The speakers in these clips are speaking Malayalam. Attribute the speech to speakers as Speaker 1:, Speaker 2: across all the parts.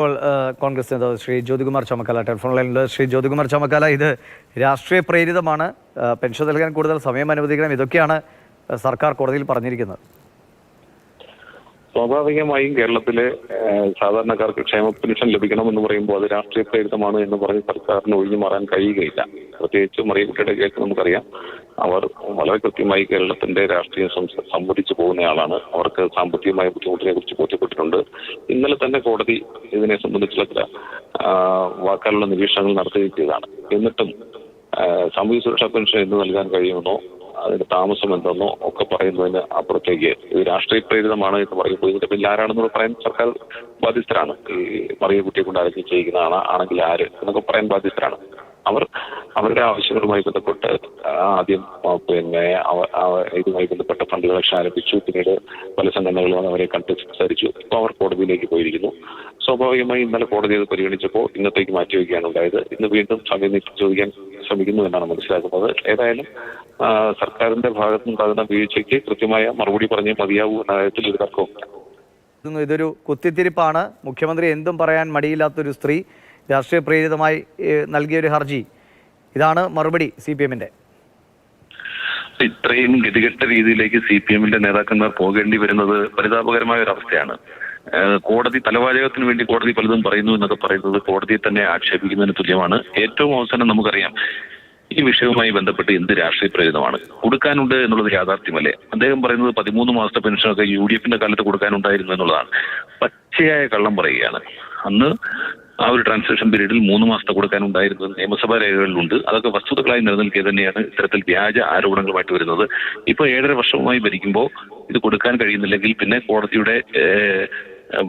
Speaker 1: ഇപ്പോൾ കോൺഗ്രസ് നേതാവ് ശ്രീ ജ്യോതികുമാർ ചമക്കാല ടെലിഫോൺ ലൈനിൽ ശ്രീ ജ്യോതികുമാർ ചമക്കാല ഇത് രാഷ്ട്രീയ പ്രേരിതമാണ്. പെൻഷൻ നൽകാൻ കൂടുതൽ സമയം അനുവദിക്കണം. ഇതൊക്കെയാണ് സർക്കാർ കോടതിയിൽ പറഞ്ഞിരിക്കുന്നത്.
Speaker 2: സ്വാഭാവികമായും കേരളത്തിലെ സാധാരണക്കാർക്ക് ക്ഷേമ പെൻഷൻ ലഭിക്കണമെന്ന് പറയുമ്പോൾ അത് രാഷ്ട്രീയ പ്രേരിതമാണ് എന്ന് പറഞ്ഞ് സർക്കാരിന് ഒഴിഞ്ഞു മാറാൻ കഴിയുകയില്ല. പ്രത്യേകിച്ച് മറിയക്കുട്ടിയുടെ കേസ് നമുക്കറിയാം. അവർ വളരെ കൃത്യമായി കേരളത്തിന്റെ രാഷ്ട്രീയം സംവദിച്ചു പോകുന്ന പോകുന്നയാളാണ്. അവർക്ക് സാമ്പത്തികമായ ബുദ്ധിമുട്ടിനെ കുറിച്ച് ബോധ്യപ്പെട്ടിട്ടുണ്ട്. ഇന്നലെ തന്നെ കോടതി ഇതിനെ സംബന്ധിച്ചുള്ള ചില വാക്കാലുള്ള നിരീക്ഷണങ്ങൾ നടത്തുകയും ചെയ്തതാണ് എന്നിട്ടും സാമൂഹ്യ സുരക്ഷാ പെൻഷൻ എന്ന് നൽകാൻ കഴിയുമെന്നോ അതിന് താമസം എന്തെന്നോ ഒക്കെ പറയുന്നതിന് അപ്പുറത്തേക്ക് ഇത് രാഷ്ട്രീയ പ്രേരിതമാണ് എന്ന് പറയുമ്പോൾ ഇതിന്റെ പിന്നിൽ ആരാണെന്ന് പറയാൻ സർക്കാർ ബാധ്യസ്ഥരാണ്. ഈ മറിയ കുട്ടിയെ കൊണ്ട് ആരെങ്കിലും ചെയ്യുന്നതാണ് ആണെങ്കിൽ ആര് എന്നൊക്കെ പറയാൻ ബാധ്യസ്ഥരാണ്. അവർ അവരുടെ ആവശ്യങ്ങളുമായി ബന്ധപ്പെട്ട് ആദ്യം പിന്നെ ഇതുമായി ബന്ധപ്പെട്ട ഫണ്ട് കളക്ഷൻ ആരംഭിച്ചു. പിന്നീട് പല സംഘടനകളും അവരെ കണ്ട് സംസാരിച്ചു. ഇപ്പോൾ അവർ കോടതിയിലേക്ക് പോയിരിക്കുന്നു. സ്വാഭാവികമായി ഇന്നലെ കോടതി അത് പരിഗണിച്ചപ്പോൾ ഇന്നത്തേക്ക് മാറ്റിവെക്കുകയാണ് ഉണ്ടായത്. ഇന്ന് വീണ്ടും സമയം ചോദിക്കാൻ ശ്രമിക്കുന്നു എന്നാണ് മനസ്സിലാക്കുന്നത്. ഏതായാലും സർക്കാരിന്റെ ഭാഗത്ത് നിന്നുണ്ടാകുന്ന വീഴ്ചയ്ക്ക് കൃത്യമായ മറുപടി പറഞ്ഞേ മതിയാവൂ എന്ന കാര്യത്തിൽ ഒരു തർക്കവുമില്ല
Speaker 1: ഇതൊരു കുത്തിത്തിരിപ്പാണ്. മുഖ്യമന്ത്രി എന്തും പറയാൻ മടിയില്ലാത്തൊരു സ്ത്രീ രാഷ്ട്രീയ പ്രേരിതമായി നൽകിയൊരു ഹർജി. ഇതാണ് മറുപടി സി പി എമ്മിന്റെ
Speaker 2: ഇത്രയും ഗതികെട്ട രീതിയിലേക്ക് സി പി എമ്മിന്റെ നേതാക്കന്മാർ പോകേണ്ടി വരുന്നത് പരിതാപകരമായ ഒരു അവസ്ഥയാണ്. കോടതി തലവാചകത്തിന് വേണ്ടി കോടതി പലതും പറയുന്നു എന്നൊക്കെ പറയുന്നത് കോടതിയെ തന്നെ ആക്ഷേപിക്കുന്നതിന് തുല്യമാണ്. ഏറ്റവും അവസാനം നമുക്കറിയാം ഈ വിഷയവുമായി ബന്ധപ്പെട്ട് എന്ത് രാഷ്ട്രീയ പ്രേരിതമാണ്. കൊടുക്കാനുണ്ട് എന്നുള്ളത് യാഥാർത്ഥ്യമല്ലേ? അദ്ദേഹം പറയുന്നത് പതിമൂന്ന് മാസത്തെ പെൻഷനൊക്കെ യു ഡി എഫിന്റെ കാലത്ത് കൊടുക്കാനുണ്ടായിരുന്നു എന്നുള്ളതാണ്. പച്ചയായ കള്ളം പറയുകയാണ്. അന്ന് ആ ഒരു ട്രാൻസാക്ഷൻ പീരീഡിൽ മൂന്ന് മാസത്തെ കൊടുക്കാൻ ഉണ്ടായിരുന്നത് നിയമസഭാ രേഖകളിലുണ്ട്. അതൊക്കെ വസ്തുതകളായി നിലനിൽക്കുക തന്നെയാണ് ഇത്തരത്തിൽ വ്യാജ ആരോപണങ്ങളുമായിട്ട് വരുന്നത്. ഇപ്പോൾ ഏഴര വർഷവുമായി ഭരിക്കുമ്പോൾ ഇത് കൊടുക്കാൻ കഴിയുന്നില്ലെങ്കിൽ പിന്നെ കോടതിയുടെ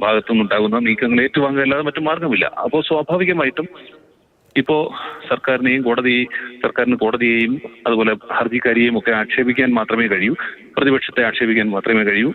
Speaker 2: ഭാഗത്തുനിന്നുണ്ടാകുന്ന നീക്കങ്ങൾ ഏറ്റുവാങ്ങുകയല്ലാതെ മറ്റു മാർഗമില്ല അപ്പോൾ സ്വാഭാവികമായിട്ടും ഇപ്പോ സർക്കാരിനെയും കോടതി സർക്കാരിന് കോടതിയെയും അതുപോലെ ഹർജിക്കാരിയെയും ഒക്കെ ആക്ഷേപിക്കാൻ മാത്രമേ കഴിയൂ. പ്രതിപക്ഷത്തെ ആക്ഷേപിക്കാൻ മാത്രമേ കഴിയൂ.